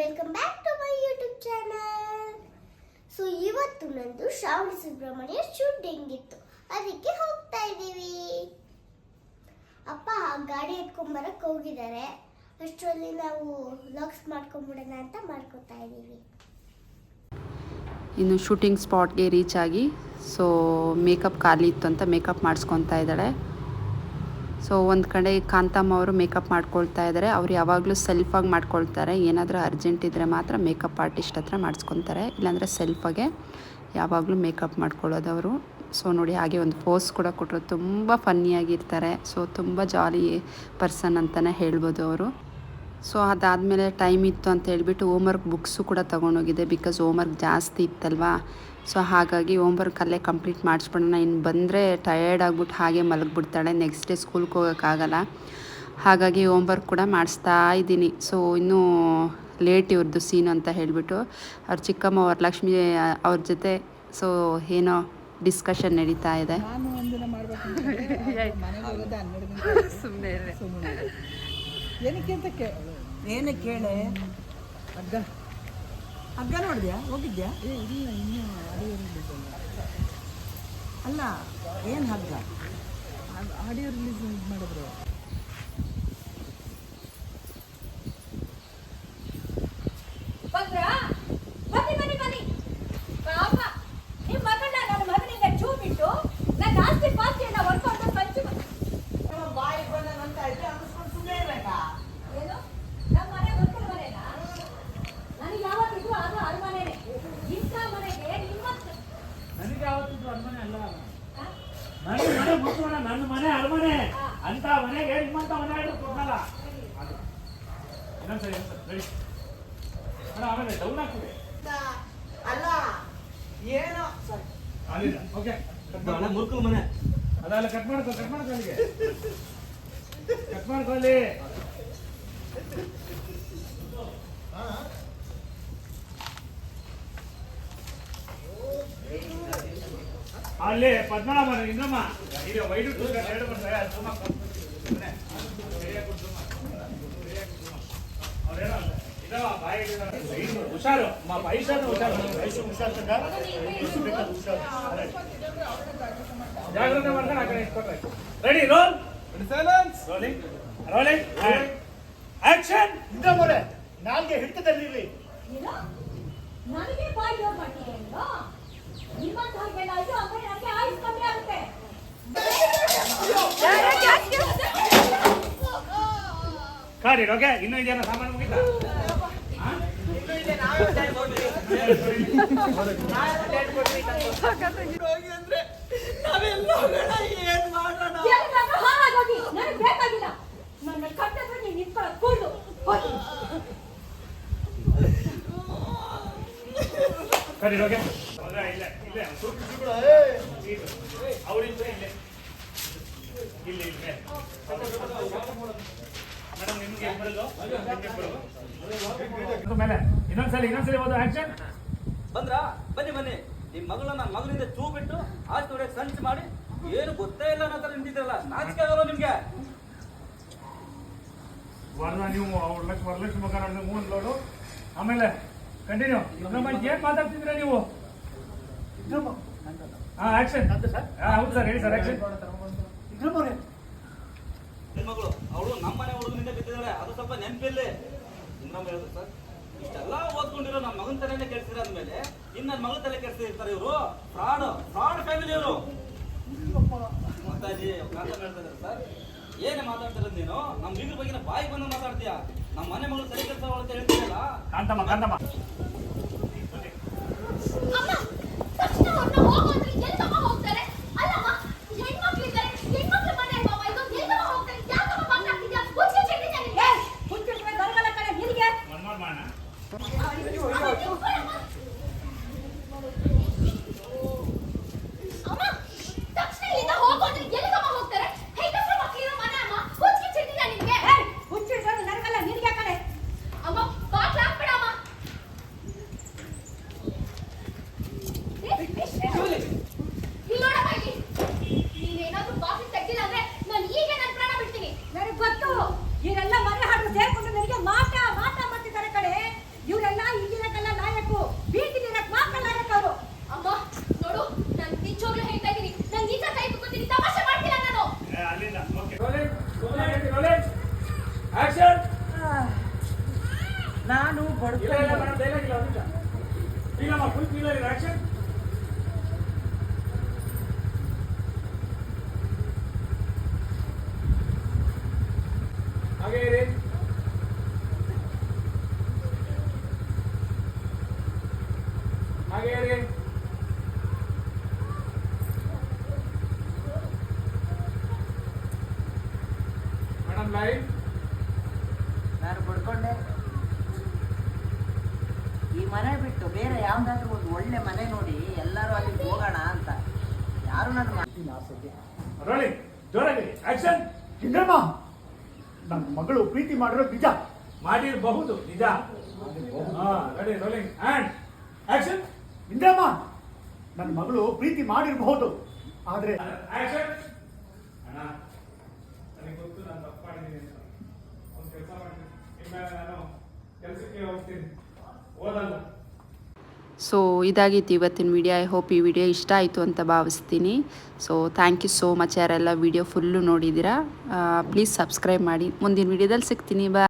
Welcome back to my YouTube channel so ಇವತ್ತು ನಂದು Shravana Subrahmanya shooting ಇತ್ತು ಅದಕ್ಕೆ ಹೋಗ್ತಾ ಇದ್ದೀವಿ. ಅಪ್ಪ ಗಾಡಿ ಎತ್ಕೊಂಬರಕ್ಕೆ ಹೋಗಿದ್ದಾರೆ. ಅಷ್ಟರಲ್ಲಿ ನಾವು ಲಾಕ್ಸ್ ಮಾಡ್ಕೊಂಬಿಡೋಣ ಅಂತ ಮಾಡ್ಕೊತಾ ಇದ್ದೀವಿ. ಇನ್ನು ಶೂಟಿಂಗ್ ಸ್ಪಾಟ್ಗೆ ರೀಚ್ ಆಗಿ ಸೊ ಮೇಕಪ್ ಖಾಲಿ ಇತ್ತು ಅಂತ ಮೇಕಪ್ ಮಾಡಿಸ್ಕೊತಾ ಇದ್ದಾಳೆ. ಸೊ ಒಂದು ಕಡೆ ಕಾಂತಮ್ಮ ಅವರು ಮೇಕಪ್ ಮಾಡ್ಕೊಳ್ತಾ ಇದ್ದಾರೆ ಅವ್ರು ಯಾವಾಗಲೂ ಸೆಲ್ಫಾಗಿ ಮಾಡ್ಕೊಳ್ತಾರೆ. ಏನಾದರೂ ಅರ್ಜೆಂಟ್ ಇದ್ದರೆ ಮಾತ್ರ ಮೇಕಪ್ ಆರ್ಟಿಸ್ಟ್ ಹತ್ರ ಮಾಡಿಸ್ಕೊತಾರೆ. ಇಲ್ಲಾಂದರೆ ಸೆಲ್ಫಾಗೆ ಯಾವಾಗಲೂ ಮೇಕಪ್ ಮಾಡ್ಕೊಳ್ಳೋದು ಅವರು. ಸೊ ನೋಡಿ ಹಾಗೆ ಒಂದು ಪೋಸ್ ಕೂಡ ಕೊಟ್ಟರು ತುಂಬ ಫನ್ನಿಯಾಗಿರ್ತಾರೆ ಸೊ ತುಂಬ ಜಾಲಿ ಪರ್ಸನ್ ಅಂತಲೇ ಹೇಳ್ಬೋದು ಅವರು. ಸೊ ಅದಾದಮೇಲೆ ಟೈಮ್ ಇತ್ತು ಅಂತ ಹೇಳ್ಬಿಟ್ಟು ಹೋಮ್ವರ್ಕ್ ಬುಕ್ಸು ಕೂಡ ತೊಗೊಂಡೋಗಿದೆ ಬಿಕಾಸ್ ಹೋಮ್ವರ್ಕ್ ಜಾಸ್ತಿ ಇತ್ತಲ್ವಾ? ಸೊ ಹಾಗಾಗಿ ಹೋಮ್ವರ್ಕ್ ಅಲ್ಲೇ ಕಂಪ್ಲೀಟ್ ಮಾಡಿಸ್ಬಿಡೋಣ. ಇನ್ನು ಬಂದರೆ ಟಯರ್ಡ್ ಆಗಿಬಿಟ್ಟು ಹಾಗೆ ಮಲಗಿಬಿಡ್ತಾಳೆ. ನೆಕ್ಸ್ಟ್ ಡೇ ಸ್ಕೂಲ್ಗೆ ಹೋಗೋಕ್ಕಾಗಲ್ಲ. ಹಾಗಾಗಿ ಹೋಮ್ವರ್ಕ್ ಕೂಡ ಮಾಡಿಸ್ತಾ ಇದ್ದೀನಿ. ಸೊ ಇನ್ನೂ ಲೇಟ್ ಇವ್ರದ್ದು ಸೀನು ಅಂತ ಹೇಳಿಬಿಟ್ಟು ಅವ್ರ ಚಿಕ್ಕಮ್ಮ ವರಲಕ್ಷ್ಮಿ ಅವ್ರ ಜೊತೆ ಸೊ ಏನೋ ಡಿಸ್ಕಷನ್ ನಡೀತಾ ಇದೆ. ಸುಮ್ಮನೆ ಏನಕ್ಕೆ ಅಂತ ಕೇ ಏನು ಕೇಳೆ? ಹಗ್ಗ. ಹಗ್ಗ ನೋಡಿದ್ಯಾ? ಹೋಗಿದ್ಯಾ? ಏ ಇಲ್ಲ ಇನ್ನೂ ಆಡಿಯೋ ರಿಲೀಸ್ ಅಲ್ಲ ಏನು ಹಗ್ಗ? ಆಡಿಯೋ ರಿಲೀಸ್ ಇದು ಮಾಡಿದ್ರು ಬಂದ್ರಾ? ಬನ್ನಿ ಬನ್ನಿ ಬನ್ನಿ ಪಾಪ ನಿಮ್ಮ ಮಗನ ನನ್ನ ಮಗನಿಂದ ಚೂ ಬಿಟ್ಟು ನನ್ನ ಆಸ್ತಿ ಪಾಸ್ತಿಯನ್ನ ಹೊರ್ಕೊಂಡು ಪಂಚಿ ಬಾಯಿ ಬಂದಂತ ಇದ್ರೆ ಅನ್ನಿಸ್ಕೊಂಡು ಸುಮ್ಮನೆ ಇರ್ಬೇಕಾ ಏನು ನಮ್ಮ ಮನೆ ಮಕ್ಕಳ ಮನೆನಾ ನನಗೆ ಯಾವಾಗಿದ್ರು ಅದು ಅರಮನೆನೆ ಇಂಥ ಮನೆಗೆ ನಿಮ್ಮ ನನಗೆ ಯಾವತ್ತಿದ್ರು ಅರಮನೆ ಅಲ್ಲ ನನಗೆ ಮನೆ ಮುಚ್ಚೋಣ ನನ್ನ ಮನೆ ಅರಮನೆ ಅಂತ ಮನೆಗೆ ನಿಮ್ಮಂತ ಮನೆ ಆದ್ರೂ ಕೊಡಲ್ಲ ಇನ್ನೊಂದ್ಸರಿ ಇನ್ನೊಂದ್ಸರಿ ready? ಮೇಡಮ್ ಆಮೇಲೆ ಡೌನ್ ಆಗ್ತದೆ ಅಲ್ಲ ಏನೋ ಅಲ್ಲಿಂದ ಓಕೆ ಮುರುಕಲ್ ಮನೆ ಅದಲ್ಲ ಕಟ್ ಮಾಡ್ಕೊ ಕಟ್ ಮಾಡ್ಕೊ ಅಲ್ಲಿಗೆ ಕಟ್ ಮಾಡ್ಕೊ ಅಲ್ಲಿ ಅಲ್ಲಿ ಪದ್ಮನಾಭ ಇನ್ನಮ್ಮ ಇದು ವೈಡು ಟೂ ಎರಡು ಬರ್ತಾರೆ ಅದು ಹುಷಾರು ಮಾ ಐಷಾನು ಹುಷಾರು ಐಷು ಹುಷಾರು. ಜಾಗ್ರತೆ ಮಾಡ್ಕೊಂಡು ಆ ಕಡೆ ಇಟ್ಕೊಟ್ರೆ ready roll rolling rolling action ನಾಲ್ಗೆ ಹಿಡಿತದಲ್ಲಿರ್ಲಿ ಏನು? ನನಗೆ ಬಾಯಿ ಜೋರ್ ಮಾಡ್ತೀಯ ಏನು ನಿಮ್ಮಂತ ಹಾಗೆಲ್ಲ ಆಯ್ತು ಅಂದ್ರೆ ನನಗೆ ಆಯುಸ್ ಕಮ್ಮಿ ಆಗುತ್ತೆ? ಕಾರಿ ಓಕೆ ಇನ್ನೂ ಇದೆಯಲ್ಲ ಸಾಮಾನು ಮುಗಿತಾ? ಅಂದ್ರೆ ನಾವೆಲ್ಲ ಮಾಡೋಣ ಹಾಳಾಗೋಗಿ ನನಗೆ ಬೇಕಾಗಿಲ್ಲ ನನ್ನ ಹೋಗಿ ಕಾರಿ ಮಗ ಇಲ್ಲೇ ಇಲ್ಲೇ ಅವರಿಂದ ಇಲ್ಲೇ ಇಲ್ಲ ಇಲ್ಲೇ ಮೇಡಮ್ ನಿಮ್ಗೆ ಬರಲ್ಲ ನಿಮ್ಗೆ ಹೆಂಗ್ ಅದ್ರ ಮೇಲೆ. ಇನ್ನೊಂದ್ಸಲಿ ಇನ್ನೊಂದ್ಸಲಿ ಹೋದ ಆಕ್ಷನ್ ಬಂದ್ರಾ ಬನ್ನಿ ಬನ್ನಿ. ನಿಮ್ ಮಗಳನ್ನ ಮಗನಿಂದ ಚೂ ಬಿಟ್ಟು ಸಂಚು ಮಾಡಿ. ಏನು ಗೊತ್ತೇ ಇಲ್ಲ ಅನ್ನೋ ತರ ನಿಂತಿದ್ರಲ್ಲ ನಾಚಿಕೆ ಆಗಲ್ಲ ನಿಮ್ಗೆ. ವರ್ಣ ನೀವು ಅವ್ರ ಲಕ್ಷ ವರಲಕ್ಷ್ಮಿ ಮಗ ನೋಡಿದ್ರೆ ಮೂವನ್ ಲೋಡು. ಆಮೇಲೆ ಕಂಟಿನ್ಯೂ ನಮ್ಮ ಏನ್ ಮಾತಾಡ್ತಿದ್ರ ನೀವು? ಹಾ ಆಕ್ಷನ್ ಹೌದು ಸರ್ ಹೇಳಿ ಸರ್ ಆಕ್ಷನ್ ನಿಮ್ ಮಗಳು ಅವಳು ನಮ್ಮ ಮನೆ ಹುಡುಗನಿಂದ ಬಿದ್ದಿದ್ದಾಳೆ. ಅದು ಸ್ವಲ್ಪ ನೆನಪಿಲ್ಲಿ ಹೇಳಿದ್ರು ಸರ್ ಇಷ್ಟೆಲ್ಲ ಓದ್ಕೊಂಡಿರೋ ನಮ್ಮ ಮಗನ ತಲೆನೇ ಕೆಡ್ಸಿರ ಅಂದ್ಮೇಲೆ ಇನ್ನು ನನ್ನ ಮಗನ ತಲೆ ಕೆಡ್ಸಿರ್ತಾರೆ ಇವರು. ಫ್ರಾಡ್ ಫ್ರಾಡ್ ಫ್ಯಾಮಿಲಿ ಇವರು. ಮಾತಾಜಿ ಕಾಂತ ಹೇಳ್ತಾ ಇದ್ದಾರೆ ಸರ್. ಏನೇ ಮಾತಾಡ್ತಿರೋದು ನೀನು? ನಮ್ಮ ಬೀಗ್ರ ಬಗ್ಗೆ ಬಾಯಿ ಬಂದು ಮಾತಾಡ್ತೀಯ? ನಮ್ಮ ಮನೆ ಮಗಳು ತಲೆ ಕೆಲಸ ಅಂತ ಹೇಳ್ತೀಯಲ್ಲ? ಕಾಂತಮ್ಮ ಕಾಂತಮ್ಮ. ಅಮ್ಮ ತಕ್ಷಣ ಅವ್ರನ್ನ ನಾನು ಇಲ್ಲ ಇಲ್ಲ ಮೇಡಮ್ ಡೈಲಾಗ್ ಇಲ್ಲ ಒಂದು ನಿಮಿಷ ಇಲ್ಲಮ್ಮ ಫುಲ್ ಕ್ಲಿಯರ್ ಇದೆ ಆಕ್ಷನ್ ಹಾಗೆ ಇರಿ ಹಾಗೆ ಇರಿ ಮೇಡಮ್ ಲೈವ್ ನಾನು ಪಡ್ಕೊಂಡೆ ಈ ಮನೆ ಬಿಟ್ಟು ಬೇರೆ ಯಾವ್ದಾದ್ರು ಒಂದು ಒಳ್ಳೆ ಮನೆ ನೋಡಿ ಎಲ್ಲರೂ ಅಲ್ಲಿ ಹೋಗೋಣ ಅಂತ. ಯಾರು ನನ್ನ ಮಾಡ್ತೀನಿ ಜೋರಾಗಿ ಆಕ್ಷನ್ ನನ್ನ ಮಗಳು ಪ್ರೀತಿ ಮಾಡಿರೋ ನಿಜ. ಮಾಡಿರಬಹುದು ನಿಜ. ಹಾ ready rolling and action Indramma ನನ್ನ ಮಗಳು ಪ್ರೀತಿ ಮಾಡಿರಬಹುದು. ಆದ್ರೆ ಆಕ್ಷನ್ ಅಣ್ಣ ನನಗೆ ಗೊತ್ತು ನಾನು ತಪ್ಪು ಮಾಡಿದ್ದೀನಿ ಅಂತ. ಒಂದು ಕೆಲಸ ಮಾಡ್ತೀನಿ ಇನ್ಮೇಲೆ ನಾನು ಕೆಲಸಕ್ಕೆ ಹೋಗ್ತೀನಿ. ಸೊ ಇದಾಗಿತ್ತು ಇವತ್ತಿನ ವಿಡಿಯೋ ಐ ಹೋಪ್ ಈ ವಿಡಿಯೋ ಇಷ್ಟ ಆಯಿತು ಅಂತ ಭಾವಿಸ್ತೀನಿ. So thank you so much ಯಾರೆಲ್ಲ ವಿಡಿಯೋ ಫುಲ್ಲು ನೋಡಿದ್ದೀರಾ ಪ್ಲೀಸ್ ಸಬ್ಸ್ಕ್ರೈಬ್ ಮಾಡಿ. ಮುಂದಿನ ವಿಡಿಯೋದಲ್ಲಿ ಸಿಗ್ತೀನಿ. ಬಾ